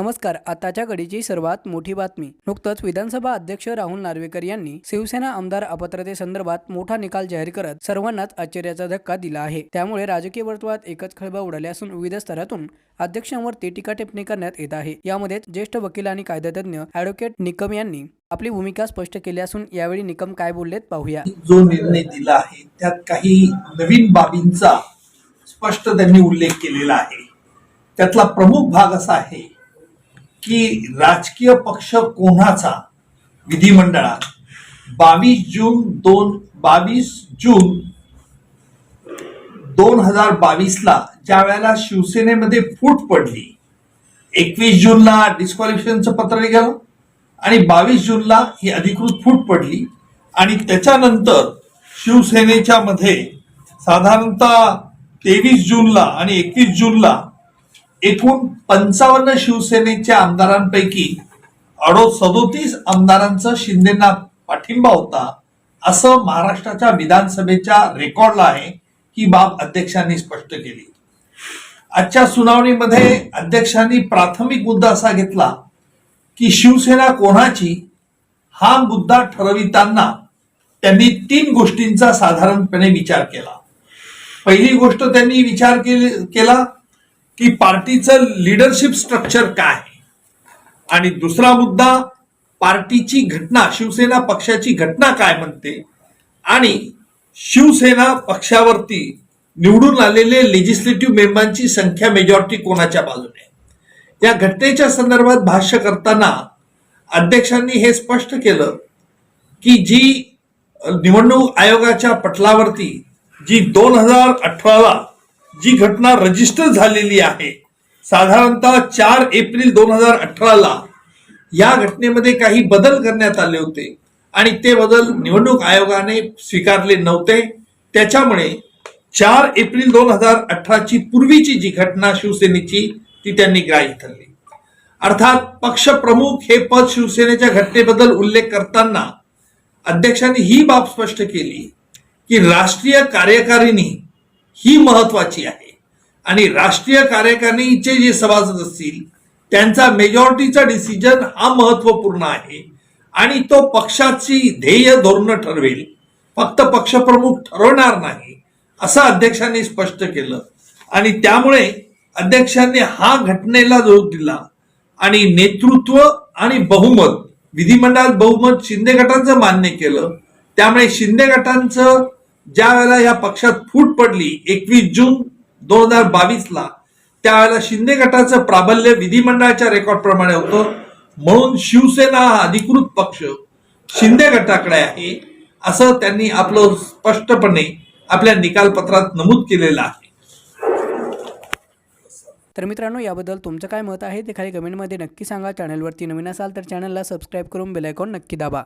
नमस्कार आताच्या घडीची सर्वात मोठी बातमी. नुकतंच विधानसभा अध्यक्ष राहुल नार्वेकर यांनी शिवसेना आमदार अपात्रतेसंदर्भात मोठा निकाल जाहीर करत सर्वांनाच आश्चर्याचा धक्का दिला आहे. त्यामुळे राजकीय वर्तुळात एकच खळबळ उडाली असून विविध स्तरातून अध्यक्षांवर ते टीका टिप्पणी करण्यात येत आहे. यामध्ये ज्येष्ठ वकील आणि कायदेतज्ञ ॲडव्होकेट निकम यांनी आपली भूमिका स्पष्ट केली असून यावेळी निकम काय बोललेत पाहूया. जो निर्णय दिला आहे त्यात काही नवीन बाबींचा स्पष्ट त्यांनी उल्लेख केलेला आहे. त्यातला प्रमुख भाग असा आहे की राजकीय पक्ष कोणाचा? विधिमंडळात. बावीस जून दोन बावीस जून दोन हजार बावीसला ज्या वेळेला शिवसेनेमध्ये फूट पडली एकवीस जूनला डिस्क्वालिफिकेशनचं पत्र निघालं आणि बावीस जूनला ही अधिकृत फूट पडली आणि त्याच्यानंतर शिवसेनेच्या मध्ये साधारणतः तेवीस जूनला आणि एकवीस जूनला एकूण पंचावन्न शिवसेनेच्या आमदारांपैकी अडो सदोतीस आमदारांचा शिंदेना पाठिंबा होता असं महाराष्ट्राच्या विधानसभेच्या रेकॉर्डला आहे ही बाब अध्यक्षांनी स्पष्ट केली. आजच्या सुनावणीमध्ये अध्यक्षांनी प्राथमिक मुद्दा असा घेतला की शिवसेना कोणाची हा मुद्दा ठरविताना त्यांनी तीन गोष्टींचा साधारणपणे विचार केला. पहिली गोष्ट त्यांनी विचार केले- केला की पार्टीचं लिडरशिप स्ट्रक्चर काय? आहे आणि दुसरा मुद्दा पार्टीची घटना शिवसेना पक्षाची घटना काय म्हणते? आणि शिवसेना पक्षावरती निवडून आलेले लेजिस्लेटिव्ह मेंबरांची संख्या मेजॉरिटी कोणाच्या बाजूने? या घटनेच्या संदर्भात भाष्य करताना अध्यक्षांनी हे स्पष्ट केलं की जी निवडणूक आयोगाच्या पटलावरती जी दोन हजार अठराला जी घटना रजिस्टर झालेली आहे साधारणतः चार एप्रिल दोन हजार अठराला या घटनेमध्ये काही बदल करण्यात आले होते आणि ते बदल निवडणूक आयोगाने स्वीकारले नव्हते. त्याच्यामुळे चार एप्रिल दोन हजार अठराची पूर्वीची जी घटना शिवसेनेची ती त्यांनी ग्राह्य धरली. अर्थात पक्षप्रमुख हे पद शिवसेनेच्या घटनेबद्दल उल्लेख करताना अध्यक्षांनी ही बाब स्पष्ट केली की राष्ट्रीय कार्यकारिणी ही महत्वाची आहे. आणि राष्ट्रीय कार्यकारिणीचे जे सभासद असतील त्यांचा मेजॉरिटीचा डिसिजन हा महत्त्वपूर्ण आहे. आणि तो पक्षाची ध्येय धोरणं ठरवेल. फक्त पक्षप्रमुख ठरवणार नाही असं अध्यक्षांनी स्पष्ट केलं. आणि त्यामुळे अध्यक्षांनी हा घटनेला जोर दिला. आणि नेतृत्व आणि बहुमत विधिमंडळात बहुमत शिंदे गटांचं मान्य केलं. त्यामुळे शिंदे गटांचं ज्या वेळेला या पक्षात फूट पडली एकवीस जून दोन हजार बावीसला त्यावेळेला शिंदे गटाचं प्राबल्य विधिमंडळाच्या रेकॉर्ड प्रमाणे होतं. म्हणून शिवसेना हा अधिकृत पक्ष शिंदे गटाकडे आहे असं त्यांनी आपलं स्पष्टपणे आपल्या निकालपत्रात नमूद केलेलं आहे. तर मित्रांनो याबद्दल तुमचं काय मत आहे ते खाली कमेंटमध्ये नक्की सांगा. चॅनलवरती नवीन असाल तर चॅनलला सबस्क्राईब करून बेलायकॉन नक्की दाबा.